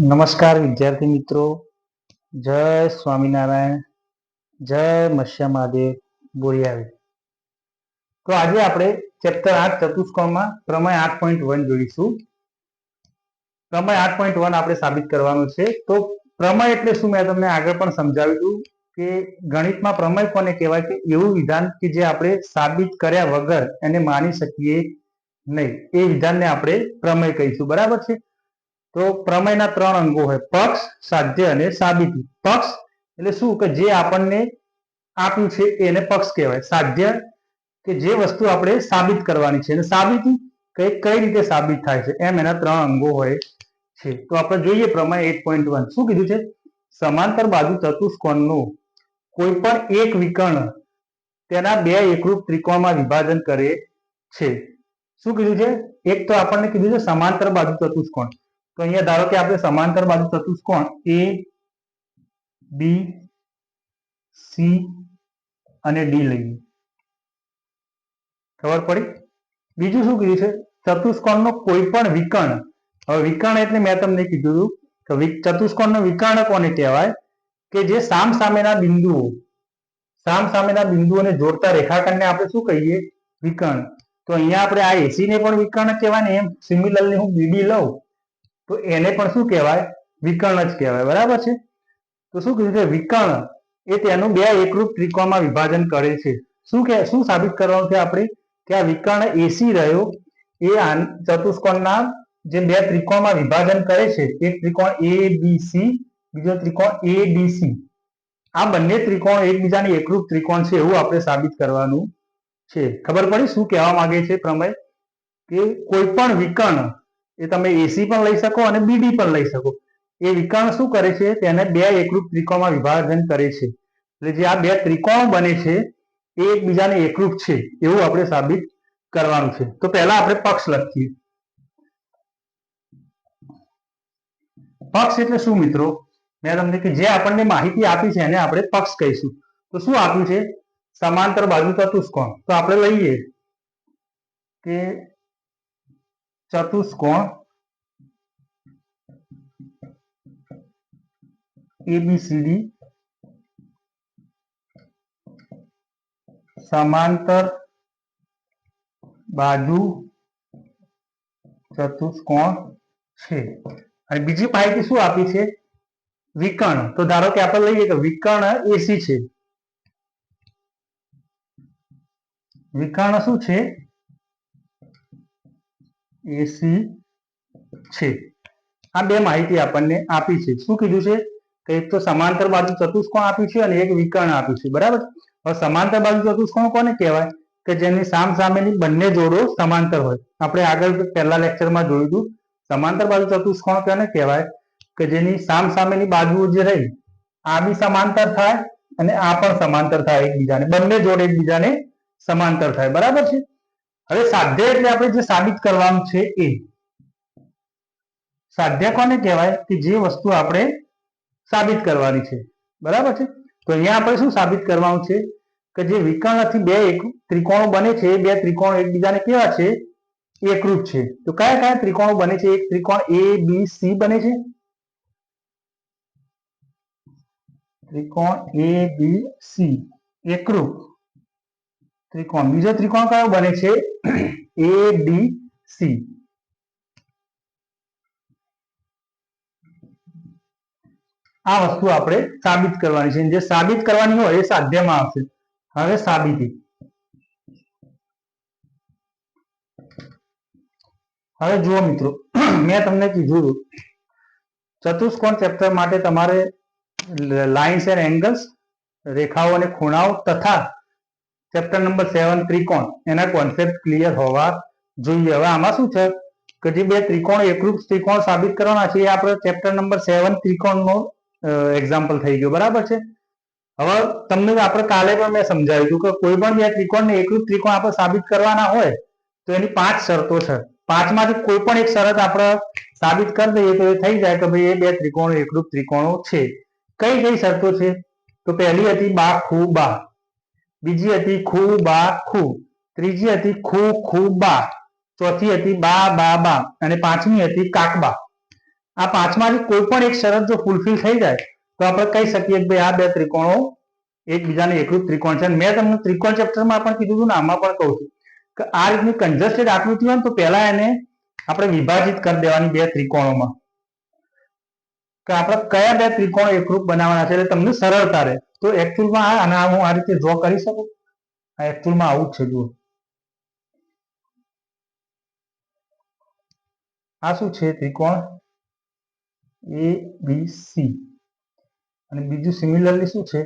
નમસ્કાર વિદ્યાર્થી મિત્રો. જય સ્વામિનારાયણ, જય મત્સ્ય મહાદેવ બોરિયાવી તો આજે આપણે ચેપ્ટર આઠ ચતુષ્કોણમાં પ્રમેય આઠ પોઈન્ટ વન જોઈશું. પ્રમેય આઠ પોઈન્ટ વન આપણે સાબિત કરવાનું છે. તો પ્રમેય એટલે શું? મેં તમને આગળ પણ સમજાવ્યું હતું કે ગણિતમાં પ્રમેય કોને કહેવાય કે એવું વિધાન કે જે આપણે સાબિત કર્યા વગર એને માની શકીએ નહીં. એ વિધાનને આપણે પ્રમેય કહીશું. બરાબર છે? તો પ્રમેયના ત્રણ અંગો હોય, પક્ષ, સાધ્ય અને સાબિતી. પક્ષ એટલે શું? કે જે આપણને આપ્યું છે એને પક્ષ કહેવાય. સાધ્ય કે જે વસ્તુ આપણે સાબિત કરવાની છે. અને સાબિતી કઈ કઈ રીતે સાબિત થાય છે? એમ એના ત્રણ અંગો હોય છે. તો આપણે જોઈએ પ્રમેય એટ પોઈન્ટ વન શું કીધું છે? સમાંતર બાજુ ચતુષ્કોણનું કોઈ પણ એક વિકર્ણ તેના બે એકરૂપ ત્રિકોણમાં વિભાજન કરે છે. શું કીધું છે? એક તો આપણને કીધું છે સમાંતર બાજુ ચતુષ્કોણ. તો અહીંયા ધારો કે આપણે સમાંતર બાજુ ચતુષ્કોણ એ બી સી અને ડી લઈએ. ખબર પડી? બીજું શું કીધું છે? ચતુષ્કોણનો કોઈ પણ વિકર્ણ. હવે વિકર્ણ એટલે મેં તમને કીધું કે વિ- ચતુષ્કોણનો વિકર્ણ કોને કહેવાય? કે જે સામ સામેના બિંદુઓ, સામ સામેના બિંદુઓને જોડતા રેખાખંડને આપણે શું કહીએ? વિકર્ણ. તો અહીંયા આપણે આ એસી ને પણ વિકર્ણ કહેવાય ને એમ. સિમિલરલી હું બીડી લઉં. તો એને પણ શું કહેવાય? વિકર્ણ જ કહેવાય. બરાબર છે? તો શું કીધું છે? વિકર્ણ એ તેનું બે એકરૂપ ત્રિકોણમાં વિભાજન કરે છે. શું કે, શું સાબિત કરવાનું છે આપણે? કે આ વિકર્ણ એસી રહ્યો. એ ચતુષ્કોણના જે બે ત્રિકોણમાં વિભાજન કરે છે, એક ત્રિકોણ એ બી સી બીજો ત્રિકોણ એ ડી સી આ બંને ત્રિકોણ એકબીજાની એકરૂપ ત્રિકોણ છે એવું આપણે સાબિત કરવાનું છે. ખબર પડી? શું કહેવા માંગે છે પ્રમેય? કે કોઈ પણ વિકર્ણ એ તમે એસી પણ લઈ શકો અને બીડી પણ લઈ શકો. એ વિકર્ણ શું કરે છે? તેને બે એકરૂપ ત્રિકોણમાં વિભાજન કરે છે. એટલે જે આ બે ત્રિકોણ બને છે, એ એકબીજાને એકરૂપ છે, એવું આપણે સાબિત કરવાનું છે. તો પહેલા આપણે પક્ષ લખીએ. પક્ષ એટલે શું મિત્રો? મેં તમને કે જે આપણને માહિતી આપી છે એને આપણે પક્ષ કહીશું. તો શું આપ્યું છે? સમાંતર બાજુ ચતુષ્કોણ તો આપણે લઈએ કે ચતુષ્કોણ એબીસીડી સમાંતર બાજુ ચતુષ્કોણ છે અને બીજી માહિતી શું આપી છે? વિકર્ણ. તો ધારો કે આપણે લઈએ કે વિકર્ણ એસી છે. વિકર્ણ શું છે? એસી છે. આ બે માહિતી આપણને આપી છે. શું કીધું છે? કે એક તો સમાંતર બાજુ ચતુષ્કોણ આપ્યું છે અને એક વિકર્ણ આપ્યું છે. બરાબર? હવે સમાંતર બાજુ ચતુષ્કોણ કોને કહેવાય? કે જેની સામ સામેની બંને જોડો સમાંતર હોય. આપણે આગળ પહેલા લેક્ચરમાં જોયું હતું. સમાંતર બાજુ ચતુષ્કોણ કોને કહેવાય? કે જેની સામ સામેની બાજુઓ જે રહી, આ બી સમાંતર થાય અને આ પણ સમાંતર થાય એકબીજાને. બંને જોડે એકબીજાને સમાંતર થાય. બરાબર છે? હવે સાધ્ય એટલે આપણે જે સાબિત કરવાનું છે એ. સાધ્ય કોને કહેવાય? કે જે વસ્તુ આપણે સાબિત કરવાની છે. બરાબર છે? તો અહીંયા આપણે શું સાબિત કરવાનું છે? કે જે વિકર્ણથી બે એક ત્રિકોણો બને છે બે ત્રિકોણ એકબીજાને કેવા છે? એકરૂપ છે. તો કયા કયા ત્રિકોણો બને છે? એક ત્રિકોણ એ બી સી બને છે? ત્રિકોણ એ બી સી એકરૂપ. ત્રિકોણ. બીજો ત્રિકોણ કયો બને છે? એ ડી સી આ વસ્તુ આપણે સાબિત કરવાની છે. જે સાબિત કરવાની હોય એ સાધ્યમાં આવશે. હવે સાબિતી. હવે જુઓ મિત્રો મેં તમને કીધું હતું, ચતુષ્કોણ ચેપ્ટર માટે તમારે લાઇન્સ એન્ડ એંગલ્સ રેખાઓ અને ખૂણાઓ તથા ચેપ્ટર નંબર સેવન ત્રિકોણ. એના કોન્સેપ્ટ ક્લિયર હોવા જોઈએ. હવે આમાં શું છે? કે જે બે ત્રિકોણ, એકરૂપ ત્રિકોણ સાબિત કરવાના છે, એ આપણે ચેપ્ટર નંબર સેવન ત્રિકોણનો એક્ઝામ્પલ થઈ ગયો. બરાબર છે? હવે તમને આપણે કાલે પણ મેં સમજાવ્યું હતું કે કોઈ પણ બે ત્રિકોણને એકરૂપ ત્રિકોણ આપણે સાબિત કરવાના હોય, તો એની પાંચ શરતો છે. પાંચમાંથી કોઈ પણ એક શરત આપણે સાબિત કરી દઈએ તો એ થઈ જાય કે ભાઈ એ બે ત્રિકોણ એકરૂપ ત્રિકોણો છે. કઈ કઈ શરતો છે? તો પહેલી હતી બા, ખુ, બા. બીજી હતી ખુ બા ખુ ત્રીજી હતી ખુ ખુ બા ચોથી હતી બા બા બા. અને પાંચમી હતી કાકબા. આ પાંચમાંથી કોઈ પણ એક શરત જો ફૂલફિલ થઈ જાય, તો આપણે કહી શકીએ કે ભાઈ આ બે ત્રિકોણો એકબીજાને એકરૂપ ત્રિકોણ છે. મેં તમને ત્રિકોણ ચેપ્ટરમાં પણ કીધું હતું ને, આમાં પણ કહું છું કે આ રીતની કન્જસ્ટેડ આકૃતિ હોય તો પહેલા એને આપણે વિભાજિત કરી દેવાની બે ત્રિકોણોમાં. કે આપણે કયા બે ત્રિકોણ એકરૂપ બનાવવાના છે એટલે તમને સરળતા રહે. તો એકચ્યુઅલમાં આ અને હું આ રીતે ડ્રો કરી શકું? આ એકચ્યુઅલમાં આવું જ છે, જુઓ. આ શું છે ત્રિકોણ? એ બી સી અને બીજું સિમિલરલી શું છે?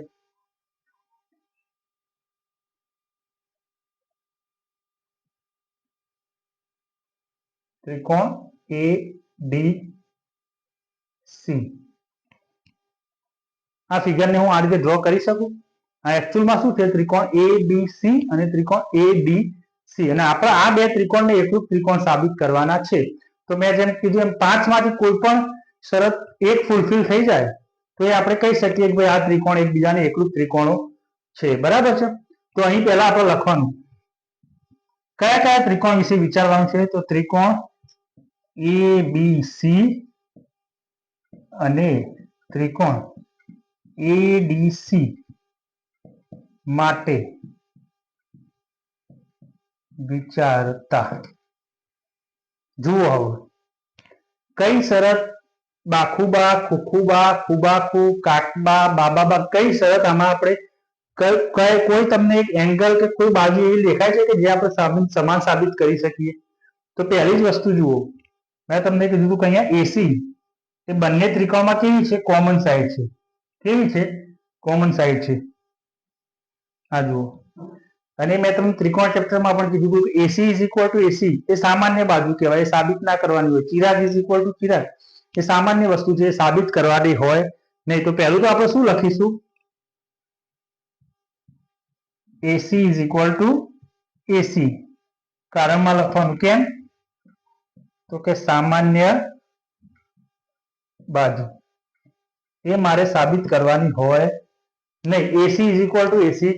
ત્રિકોણ એ ડી સી આ ફિગરને હું આ રીતે ડ્રો કરી શકું? આ એકચ્યુઅલમાં શું છે? ત્રિકોણ એ બી સી અને ત્રિકોણ એ ડી સી અને આપણે આ બે ત્રિકોણને એકરૂપ ત્રિકોણ સાબિત કરવાના છે. તો મેં જેમ કીધું એમ પાંચમાંથી કોઈ પણ શરત એક ફૂલફિલ થઈ જાય, તો એ આપણે કહી શકીએ કે ભાઈ આ ત્રિકોણ એકબીજાને એકરૂપ ત્રિકોણો છે. બરાબર છે? તો અહીં પહેલા આપણે લખવાનું. કયા કયા ત્રિકોણ વિશે વિચારવાનું છે? તો ત્રિકોણ એ બી સી અને ત્રિકોણ એડીસી માટે વિચારતા. જુઓ હવે, કઈ શરત બાખુબા, ખુખુબા, ખુબાખુ કાકબા બાબાબા, કઈ શરત આમાં આપણે કઈ- તમને એક એંગલ કે કોઈ બાજુ એવી દેખાય છે કે જે આપણે સમાન સાબિત કરી શકીએ? તો પહેલી જ વસ્તુ જુઓ. મેં તમને કીધું હતું કે અહીંયા એસી એ બંને ત્રિકોણમાં કેવી છે? કોમન સાઈડ છે. કેવી છે? કોમન સાઈડ છે. આ જુઓ. અને મેં તમને ત્રિકોણ ચેપ્ટરમાં પણ કીધું હતું AC is equal to AC એ સામાન્ય બાજુ કહેવાય, એ સાબિત ના કરવાની હોય. Chirag is equal to Chirag. એ સામાન્ય વસ્તુ છે સાબિત કરવાની હોય. નહીં તો પહેલું તો આપણે શું લખીશું? AC is equal to AC કારણમાં લખવાનું કેમ? તો કે સામાન્ય બાજુ. એ મારે સાબિત કરવાની હોય. નહીં AC is equal to AC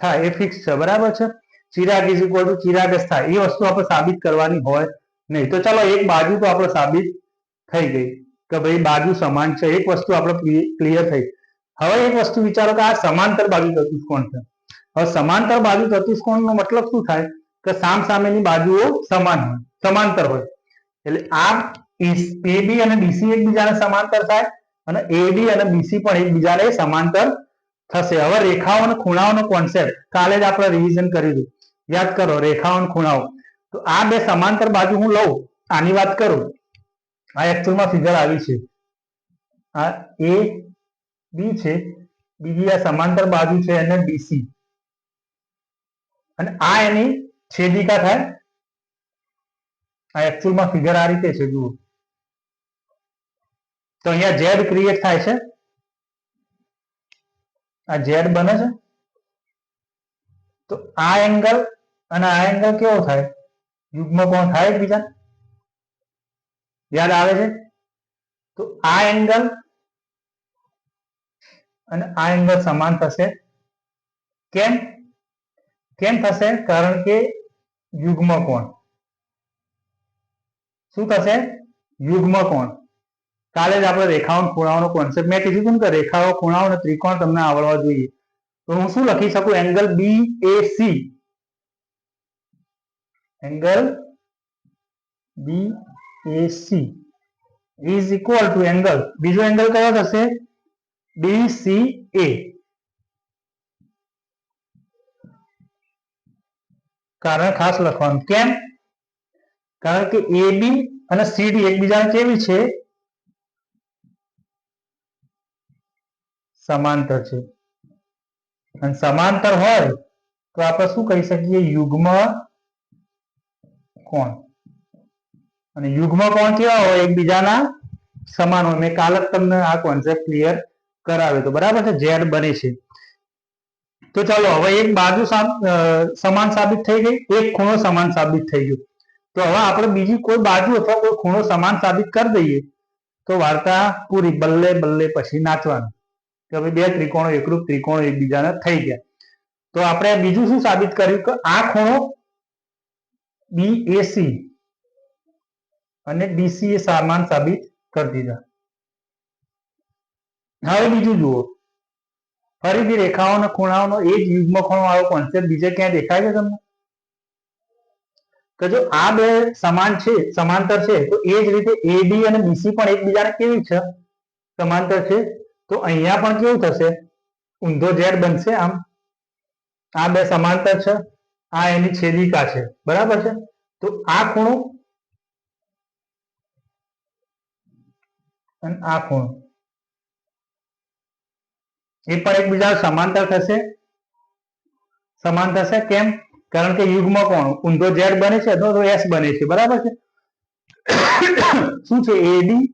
થાય, એ ફિક્સ છે, બરાબર છે? Chirag is equal to Chirag જ થાય, એ વસ્તુ આપણે સાબિત કરવાની હોય નહીં. તો ચાલો, એક બાજુ તો આપણે સાબિત થઈ ગઈ કે ભાઈ બાજુ સમાન છે, એક વસ્તુ આપણે ક્લિયર થઈ. હવે એક વસ્તુ વિચારો કે આ સમાંતર બાજુ ચતુષ્કોણ છે? હવે સમાંતર બાજુ ચતુષ્કોણનો મતલબ શું થાય? કે સામ સામેની બાજુઓ સમાન હોય, સમાંતર હોય. એટલે આ એબી અને બીસી એકબીજાને સમાંતર થાય અને એડી અને બીસી પણ એકબીજાને સમાંતર થશે. હવે રેખાઓ અને ખૂણાઓનો કોન્સેપ્ટ કાલે જ આપણે રિવિઝન કર્યું યાદ કરો, રેખાઓ અને ખૂણાઓ. તો આ બે સમાંતર બાજુ હું લઉં, આની વાત કરું. આ એક્ચુઅલમાં ફિગર આવી છે. આ એ બી છે, બીજી આ સમાંતર બાજુ છે અને બીસી અને આ એની છેદિકા થાય. આ એક્ચુઅલમાં ફિગર આ રીતે છે, જુઓ. તો અહીંયા ઝેડ ક્રિએટ થાય છે. આ ઝેડ બને છે. તો આ એંગલ અને આ એંગલ કેવો થાય? યુગ્મ કોણ થાય એકબીજા? યાદ આવે છે? તો આ એંગલ અને આ એંગલ સમાન થશે. કેમ? કેમ થશે? કારણ કે યુગ્મ કોણ. શું થશે? યુગ્મ કોણ. કાલે જ આપણે રેખાઓ ખૂણાઓનો કોન્સેપ્ટ મેં કીધું હતું કે રેખાઓ, ખૂણાઓ અને ત્રિકોણ તમને આવડવા જોઈએ. તો હું શું લખી શકું? Angle B A C angle B A C is equal to angle બીજો એંગલ કયો થશે? બી સી એ કારણ ખાસ લખવાનું. કેમ? કારણ કે એ બી અને સીડી એકબીજાને કેવી છે? સમાંતર છે. અને સમાંતર હોય તો આપણે શું કહી શકીએ? યુગ્મ કોણ? અને યુગ્મ કોણ કેવા હોય? એકબીજાના સમાન હોય. મેં કાલે તમને આ કોન્સેપ્ટ ક્લિયર કરાવ્યો તો. બરાબર છે? ઝેડ બને છે. તો ચાલો, હવે એક બાજુ સામ- સમાન સાબિત થઈ ગઈ. એક ખૂણો સમાન સાબિત થઈ ગયો. તો હવે આપણે બીજી કોઈ બાજુ અથવા કોઈ ખૂણો સમાન સાબિત કરી દઈએ તો વાર્તા પૂરી. બલ્લે બલ્લે પછી નાચવાનું. કે ભાઈ બે ત્રિકોણો એકરૂપ ત્રિકોણો એકબીજાના થઈ ગયા. તો આપણે બીજું શું સાબિત કર્યું? કે આ ખૂણો બી એસી અને ડીસી એ સમાન સાબિત કરી દીધા. હવે બીજું જુઓ. ફરીથી રેખાઓ અને ખૂણાઓનો એ જ યુગ્મ ખૂણો વાળો કોન્સેપ્ટ બીજે ક્યાંય દેખાય છે તમને? કે જો આ બે સમાન છે, સમાંતર છે, તો એ જ રીતે એડી અને બીસી પણ એકબીજાને કેવી છે સમાંતર છે તો અહીંયા પણ કેવું થશે? ઊંધો ઝેડ બનશે આમ. આ બે સમાંતર છે. આ એની છેદિકા છે. બરાબર છે? તો આ ખૂણો આ ખૂણો. એ પણ એકબીજા સમાંતર થશે. સમાન થશે કેમ? કારણ કે યુગ્મ કોણ? ઊંધો ઝેડ બને છે તો એસ બને છે. બરાબર છે? શું છે? એડી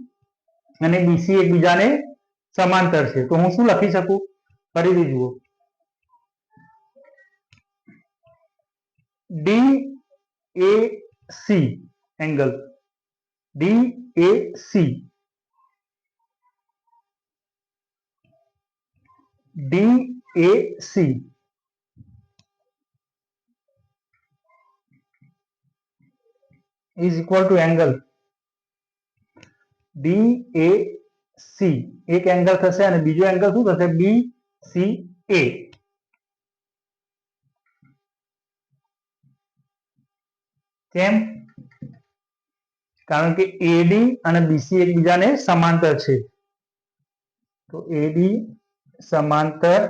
અને બીસી એકબીજાને સમાંતર છે તો હું શું લખી શકું ફરીથી જુઓ D A C angle D A C D A C is equal to angle D A C એક એંગલ થશે અને બીજો એંગલ શું થશે? બી સી એ કેમ? કારણ કે એડી અને બીસી એકબીજાને સમાંતર છે. તો એડી સમાંતર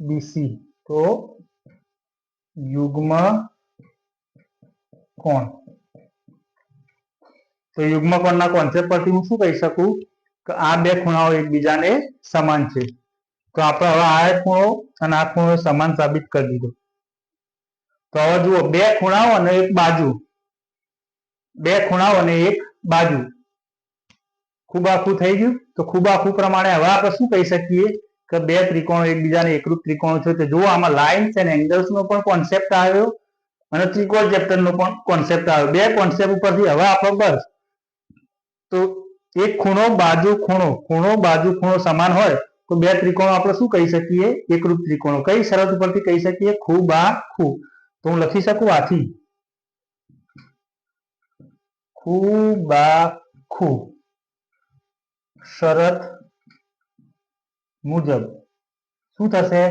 બીસી તો યુગ્મ કોણ? તો યુગ્મકોણના કોન્સેપ્ટ પરથી હું શું કહી શકું? કે આ બે ખૂણાઓ એકબીજાને સમાન છે. તો આપણે હવે આ ખૂણો અને આ ખૂણો સમાન સાબિત કરી દીધો. તો હવે જુઓ, બે ખૂણાઓ અને એક બાજુ. બે ખૂણાઓ અને એક બાજુ. ખૂબ આખું થઈ ગયું? તો ખૂબ આખું પ્રમાણે હવે આપણે શું કહી શકીએ? કે બે ત્રિકોણો એકબીજાને એકરૂપ ત્રિકોણો છે. તો જુઓ, આમાં લાઇન્સ એન્ડ એંગલ્સ નો પણ કોન્સેપ્ટ આવ્યો અને ત્રિકોણ ચેપ્ટર નો પણ કોન્સેપ્ટ આવ્યો. બે કોન્સેપ્ટ ઉપરથી હવે આપણો બસ. તો એક ખૂણો બાજુ ખૂણો ખૂણો બાજુ ખૂણો સમાન હોય, તો બે ત્રિકોણો આપણે શું કહી શકીએ? એકરૂપ ત્રિકોણો. કઈ શરત ઉપરથી કહી શકીએ? ખૂબ આ ખૂબ તો હું લખી શકું આથી. ખૂબ આ ખૂબ શરત મુજબ. શું થશે?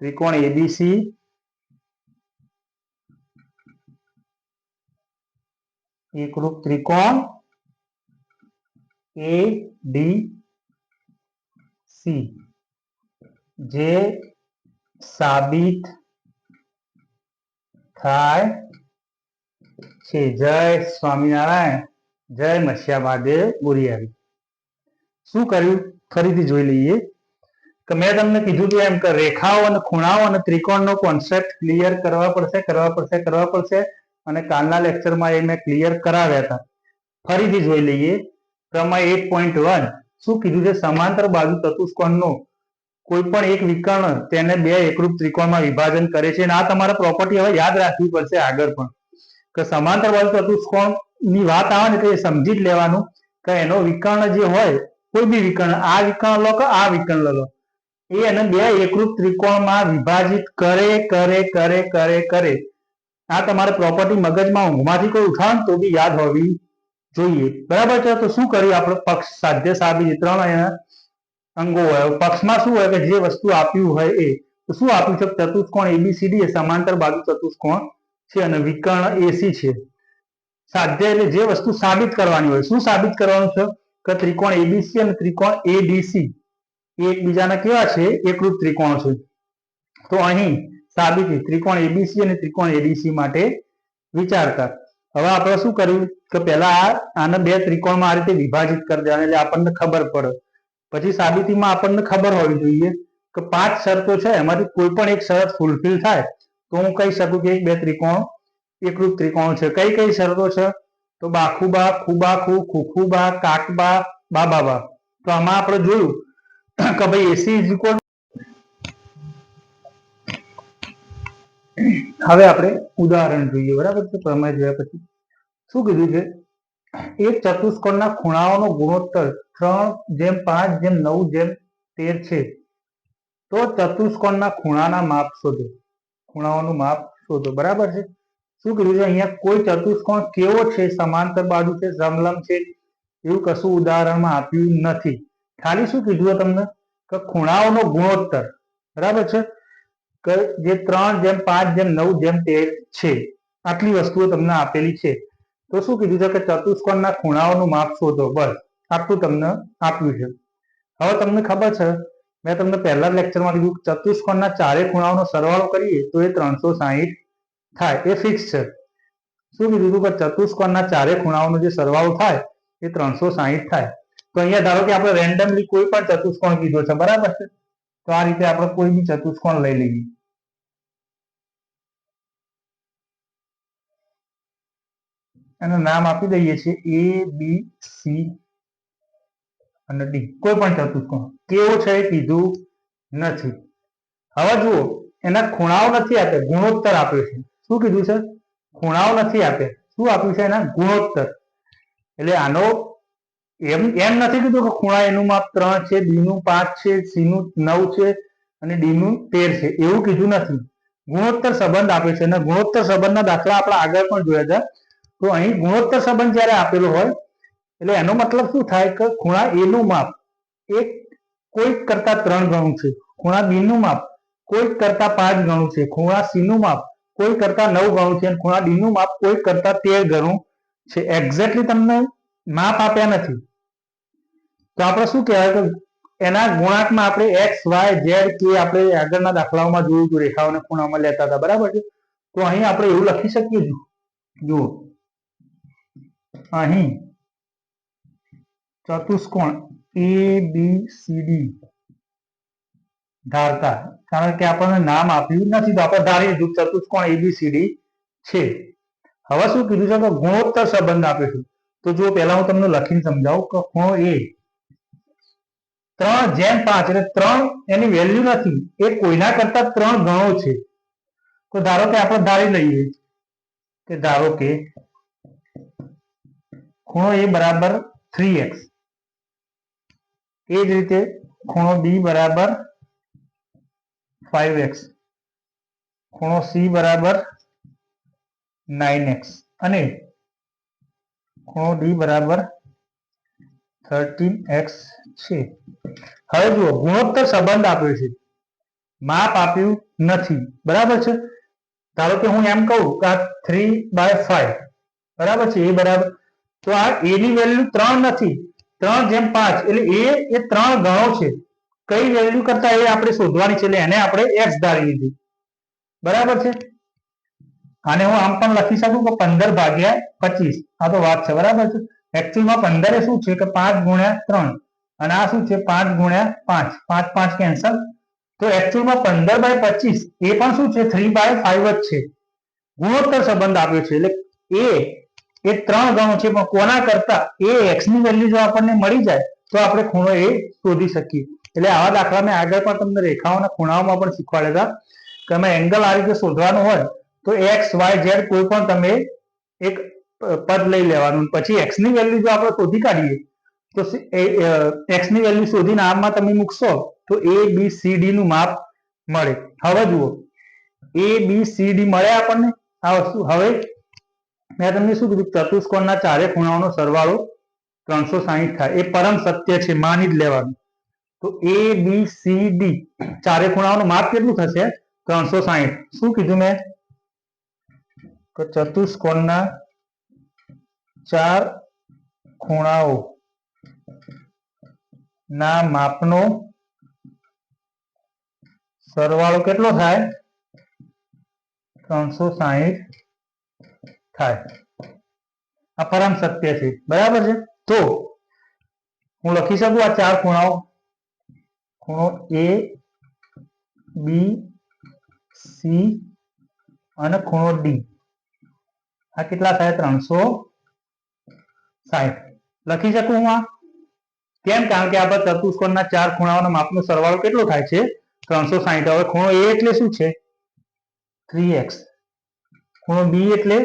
ત્રિકોણ એબીસી એકરૂપ ત્રિકોણ એ ડી સી જે સાબિત થાય છે. જય સ્વામિનારાયણ. જય મસ્યા મહાદેવ બોરિયાવી શું કર્યું? ફરીથી જોઈ લઈએ. કે મેં તમને કીધું કે એમ કે રેખાઓ અને ખૂણાઓ અને ત્રિકોણનો કોન્સેપ્ટ ક્લિયર કરવા પડશે કરવા પડશે કરવા પડશે. અને કાલના લેક્ચરમાં એ મેં ક્લિયર કરાવ્યા હતા. ફરીથી જોઈ લઈએ. પ્રમાણ એક પોઈન્ટ વન શું કીધું છે? સમાંતર બાજુ ચતુષ્કોણનો કોઈ પણ એક વિકર્ણ તેને બે એકરૂપ ત્રિકોણમાં વિભાજન કરે છે. અને આ તમારે પ્રોપર્ટી હવે યાદ રાખવી પડશે આગળ પણ. કે સમાંતર બાજુ ચતુષ્કોણની વાત આવે ને એ સમજી જ લેવાનું કે એનો વિકર્ણ જે હોય, કોઈ બી વિકર્ણ, આ વિકર્ણ લો કે આ વિકર્ણ લો એને બે એકરૂપ ત્રિકોણમાં વિભાજિત કરે કરે કરે કરે કરે. આ તમારે પ્રોપર્ટી મગજમાં ઊંઘમાંથી કોઈ ઉઠાવ તો બી યાદ હોવી જોઈએ. બરાબર છે? તો શું કરીએ આપણે? પક્ષ, સાધ્ય, સાબિત ત્રણ અહીંયા અંગો હોય. પક્ષમાં શું હોય કે જે વસ્તુ આપ્યું હોય એ. તો શું આપ્યું છે? ચતુષ્કોણ એબીસીડી એ સમાંતર બાજુ ચતુષ્કોણ છે અને વિકર્ણ એસી છે. સાધ્ય એટલે જે વસ્તુ સાબિત કરવાની હોય. શું સાબિત કરવાનું છે? કે ત્રિકોણ એબીસી અને ત્રિકોણ એડીસી એકબીજાના કેવા છે? એકરૂપ ત્રિકોણ છે. તો અહીં સાબિતી ત્રિકોણ એબીસી અને ત્રિકોણ એડીસી માટે વિચાર કર. હવે આપણે શું કર્યું? કે પહેલા આને બે ત્રિકોણમાં આ રીતે વિભાજિત કરી દેવાના, એટલે આપણને ખબર પડે. પછી સાબિતીમાં આપણને ખબર હોવી જોઈએ કે પાંચ શરતો છે, એમાંથી કોઈ પણ એક શરત ફૂલફિલ થાય, તો હું કહી શકું કે બે ત્રિકોણ, એકરૂપ ત્રિકોણ છે. કઈ કઈ શરતો છે? તો બાખુબા ખુબા ખુ ખુખુબા, કાકબા, બાબાબા. તો આમાં આપણે જોયું કે ભાઈ એસી ઇઝ ઇક્વલ હવે આપણે ઉદાહરણ જોઈએ, બરાબર છે? પ્રમેય જોયા પછી શું કીધું છે? એક ચતુષ્કોણના ખૂણાઓનો ગુણોત્તર ત્રણ જેમ પાંચ જેમ નવ જેમ તેર છે. તો ચતુષ્કોણના ખૂણાના માપ શોધો. ખૂણાઓનું માપ શોધો. બરાબર છે? શું કીધું છે? અહીંયા કોઈ ચતુષ્કોણ કેવો છે? સમાંતર બાજુ છે, સમલંબ છે? એવું કશું ઉદાહરણમાં આપ્યું નથી. ખાલી શું કીધું તમને? કે ખૂણાઓનો ગુણોત્તર. બરાબર છે? જે ત્રણ, જેમ પાંચ, જેમ નવ, જેમ તેર છે. આટલી વસ્તુઓ તમને આપેલી છે. તો શું કીધું છે કે ચતુષ્કોણના ખૂણાઓનું માપ શોધો? બસ, આટલું તમને આપ્યું છે. હવે તમને ખબર છે, મેં તમને પહેલા લેક્ચરમાં કીધું ચતુષ્કોણના ચારે ખૂણાઓનો સરવાળો કરીએ તો એ ત્રણસો સાહીઠ થાય. એ ફિક્સ છે. શું કીધું હતું કે ચતુષ્કોણના ચારે ખૂણાઓનો જે સરવાળો થાય, એ ત્રણસો સાહીઠ થાય. તો અહીંયા ધારો કે આપણે રેન્ડમલી કોઈ પણ ચતુષ્કોણ કીધો છે, બરાબર છે? તો આ રીતે આપણે કોઈ બી ચતુષ્કોણ લઈ લઈએ. એનું નામ આપી દઈએ છીએ એ બી સી અને ડી કોઈ પણ ચતુષ્કોણ. કેવો છે કીધું નથી. હવે જુઓ, એના ખૂણાઓ નથી આપ્યા ગુણોત્તર આપ્યો છે. શું કીધું છે? ખૂણાઓ નથી આપ્યા શું આપ્યું છે એના? ગુણોત્તર. એટલે આનો એમ એમ નથી કીધું કે ખૂણા એનું માપ ત્રણ છે બી નું પાંચ છે સી નું નવ છે અને ડી નું તેર છે. એવું કીધું નથી. ગુણોત્તર સંબંધ આપે છે અને ગુણોત્તર સંબંધના દાખલા આપણે આગળ પણ જોયા હતા તો અહીં ગુણોત્તર સંબંધ જ્યારે આપેલો હોય, એટલે એનો મતલબ શું થાય કે ખૂણા એ નું માપ એક કોઈક કરતા ત્રણ ગણું છે. ખૂણા બી નું માપ કોઈક કરતા પાંચ ગણું છે. ખૂણા સી નું માપ કોઈ કરતા નવ ગણું છે. અને ખૂણા ડી નું માપ કોઈ કરતા તેર ગણું છે. એક્ઝેક્ટલી તમને માપ આપ્યા નથી. તો આપણે શું કહેવાય કે એના ગુણાંકમાં આપણે એક્સ વાય ઝેડ કે આપણે આગળના દાખલાઓમાં જોયું હતું, રેખાઓને ખૂણામાં લેતા હતા, બરાબર છે? તો અહીં આપણે એવું લખી શકીએ જુઓ. અહીં ચતુષ્કોણ એ બી સી ડી ધારતા. કારણ કે આપણને નામ આપ્યું નથી, તો આપણે ધારી લીધું ચતુષ્કોણ એબીસીડી છે. હવે શું કીધું છે કે ગુણોત્તર સંબંધ આપ્યો છે. તો જો પહેલા હું તમને લખીને સમજાવું કે ખૂણો એ ત્રણ જેમ પાંચ, એટલે ત્રણ એની વેલ્યુ નથી. એ કોઈના કરતા ત્રણ ગણો છે. તો ધારો કે આપણે ધારી લઈએ કે ધારો કે ખૂણો એ બરાબર થ્રી એક્સ એ જ રીતે ખૂણો બી બરાબર ફાઈવ એક્સ ખૂણો સી બરાબર નાઇન એક્સ અને ખૂણો ડી બરાબર થર્ટીન એક્સ છે. હવે જુઓ, ગુણોત્તર સંબંધ આપ્યો છે. માપ આપ્યું નથી. બરાબર છે? ધારો કે હું એમ કહું કે આ થ્રી બાય ફાઈવ બરાબર છે? એ બરાબર. તો આ એ ની વેલ્યુ ત્રણ નથી. ત્રણ જેમ પાંચ. એટલે એ એ ત્રણ ગણો છે. કઈ વેલ્યુ કરતા એ આપણે શોધવાની છે? એટલે એને આપણે એક્સ ધારી લીધી. બરાબર છે? આને હું આમ પણ લખી શકું કે પંદર ભાગ્યા પચીસ. આ તો વાત છે. બરાબર છે? એકચ્યુઅલમાં પંદર શું છે? કે પાંચ ગુણ્યા ત્રણ. અને આ શું છે? પાંચ ગુણ્યા પાંચ. પાંચ પાંચ કેન્સલ તો એકચ્યુઅલમાં પંદર બાય પચીસ, એ પણ શું છે? થ્રી બાય ફાઈવ જ છે. ગુણોત્તર સંબંધ આપ્યો છે. એટલે એ એ ત્રણ ગણો છે, પણ કોના કરતા? એ એક્સની વેલ્યુ જો આપણને મળી જાય, તો આપણે ખૂણો એ શોધી શકીએ. એટલે આવા દાખલા મેં આગળ પણ તમને રેખાઓના ખૂણાઓમાં પણ શીખવાડ્યા હતા કે અમે એંગલ આ રીતે શોધવાનો હોય, તો એક્સ વાય ઝેડ કોઈ પણ તમે એક પદ લઈ લેવાનું. પછી એક્સની વેલ્યુ જો આપણે શોધી કાઢીએ તો એક્સની વેલ્યુ શોધીને આમાં તમે મૂકશો, તો એ બી સી ડી નું માપ મળે. હવે જુઓ. એ બી સી ડી મળે આપણને? આ વસ્તુ. હવે મેં તમને શું કીધું? ચતુષ્કોણના ચારે ખૂણાઓનો સરવાળો ત્રણસો સાહીઠ થાય. એ પરમ સત્ય છે, માની જ લેવાનું. તો એ બી સી ડી ચારે ખૂણાઓનું માપ કેટલું થશે? ત્રણસો સાહીઠ. શું કીધું મેં? તો ચતુષ્કોણના ચાર ખૂણાઓ ના, માપનો સરવાળો કેટલો થાય? ત્રણસો સાહીઠ થાય. આ પરમ સત્ય છે. બરાબર છે? તો હું લખી શકું આ ચાર ખૂણાઓ? ખૂણો એ, બી, સી અને ખૂણો ડી. આ કેટલા થાય? ત્રણસો સાહીઠ. લખી શકું હું આ? કેમ? કારણ કે આપણે ચતુષ્કોણના ચાર ખૂણાઓના માપનો સરવાળો કેટલો થાય છે? ત્રણસો સાહીઠ. હવે ખૂણો એ એટલે શું છે? Three x. ખૂણો બી એટલે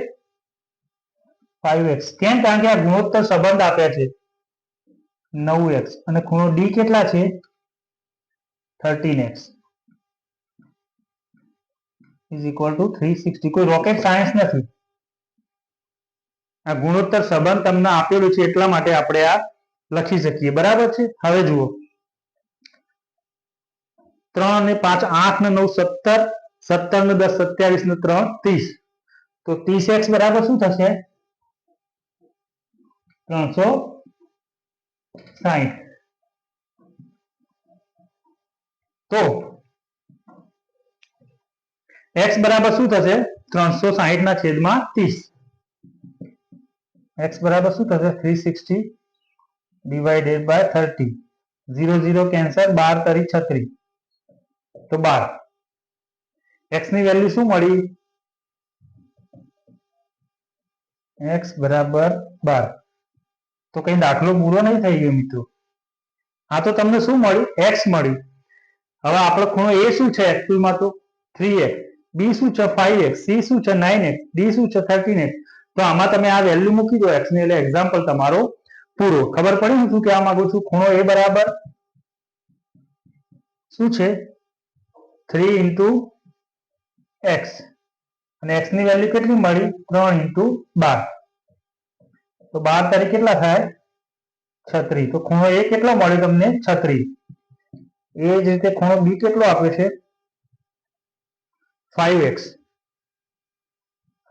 ફાઈવ એક્સ. કેમ? કારણ કે આ ગુણોત્તર સંબંધ આપ્યા છે. નવ એક્સ. અને ખૂણો ડી કેટલા છે? Thirteen x. Two three sixty કોઈ રોકેટ સાયન્સ નથી. આ ગુણોત્તર સંબંધ તમને આપેલું છે એટલા માટે આપણે આ લખી શકીએ. બરાબર છે? હવે જુઓ. ત્રણ અને પાંચ, આઠ ને નવ, સત્તર સત્તર ને દસ, સત્યાવીસ ને ત્રણ, ત્રીસ. તો ત્રીસ એક્સ બરાબર શું થશે? ત્રણસો સાહીઠ. તો એક્સ બરાબર શું થશે? ત્રણસો સાહીઠ ના છેદમાં ત્રીસ. એક્સ બરાબર શું થશે? Three sixty divided by thirty zero zero cancel બાર તરી છત્રી. તો બાર. એક્સની વેલ્યુ શું મળી? એક્સ બરાબર બાર. તો કઈ દાખલો પૂરો નહીં થઈ ગયો મિત્રો. આ તો તમને શું મળ્યું એક્સ મળ્યું હવે આપણો ખૂણો એ શું છે એક્ચ્યુઅલમાં તો? થ્રી એક્સ બી શું છે? ફાઈવ એક્સ સી શું છે? નાઇન એક્સ ડી શું છે? થર્ટીન એક્સ તો આમાં તમે આ વેલ્યુ મૂકી દો એક્સની. એટલે એક્ઝામ્પલ તમારો પૂરો. ખબર પડી હું શું કહેવા માંગુ છું? ખૂણો એ બરાબર? શું છે? થ્રી ઇન્ટુ એક્સ અને એક્સની વેલ્યુ કેટલી મળી? ત્રણ ઇન્ટુ બાર. તો બાર તારીખ કેટલા થાય? છત્રી. તો ખૂણો એ કેટલો મળ્યો તમને? છત્રી. એ જ રીતે ખૂણો બી કેટલો આપે છે? Five x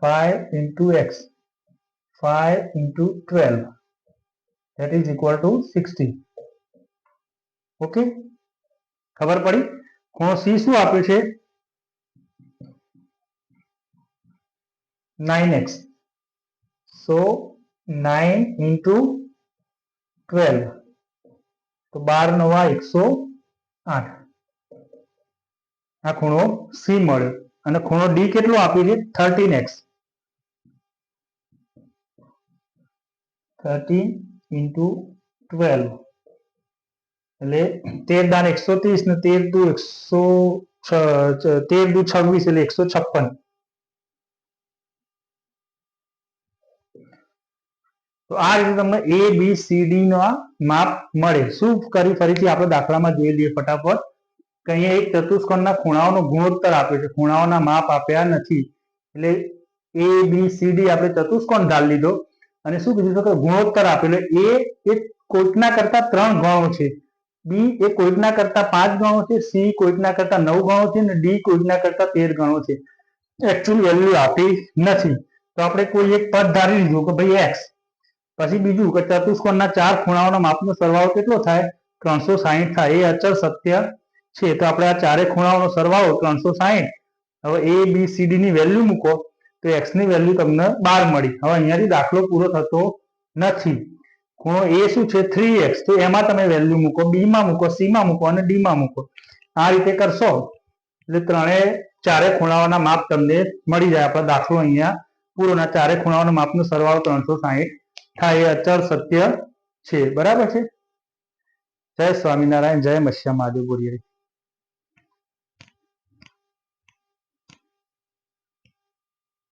five into x five into twelve that is equal to 60 okay ખબર પડી? ખૂણો સી શું આપ્યું છે? 9x so 9 into 12 તો 12 નવા 108 આ ખૂણો સી મળ્યો. અને ખૂણો ડી કેટલો આપ્યો છે? 13x 13 ઇન્ટુ ટ્વેલ્વ એટલે તેર દાન એકસો ત્રીસ ને તેર દુ એકસો તેર દુ છવ્વીસ એટલે એકસો છપ્પન. તો આ રીતે તમને એ બી સી ડી નો માપ મળે. શું કરી ફરીથી આપણે દાખલામાં જોઈ લઈએ ફટાફટ. કે અહીંયા એક ચતુષ્કોણના ખૂણાઓનો ગુણોત્તર આપ્યો છે. ખૂણાઓના માપ આપ્યા નથી. એટલે એ બી સી ડી આપણે ચતુષ્કોણ ધાર લીધો. અને શું કીધું છે કે ગુણોત્તર આપેલો એ એ કોઈકના કરતા ત્રણ ગણો છે. બી એ કોઈકના કરતા પાંચ ગણો છે. સી કોઈકના કરતા નવ ગણો છે. અને ડી કોઈકના કરતા તેર ગણો છે. એકચ્યુઅલ વેલ્યુ આપી નથી. તો આપણે કોઈ એક પદ ધારી લીધું કે ભાઈ એક્સ પછી બીજું કે ચતુષ્કોણના ચાર ખૂણાઓના માપનો સરવાળો કેટલો થાય? ત્રણસો સાહીઠ થાય. એ અચળ સત્ય છે. તો આપણે આ ચારે ખૂણાઓનો સરવાળો ત્રણસો સાહીઠ. હવે એ બી સી ડી ની વેલ્યુ મૂકો. તો એક્સની વેલ્યુ તમને બાર મળી. હવે અહીંયાથી દાખલો પૂરો થતો નથી. ખૂણો એ શું છે? થ્રી એક્સ તો એમાં તમે વેલ્યુ મૂકો. બી માં મૂકો સી માં મૂકો અને ડી માં મૂકો. આ રીતે કરશો. એટલે ત્રણે ચારે ખૂણાઓના માપ તમને મળી જાય. આપણો દાખલો અહીંયા પૂરોના ચારે ખૂણાઓના માપનો સરવાળો ત્રણસો સાહીઠ થાય એ અચળ સત્ય છે. બરાબર છે? જય સ્વામિનારાયણ, જય મસ્યા મહાદેવ બોરીએ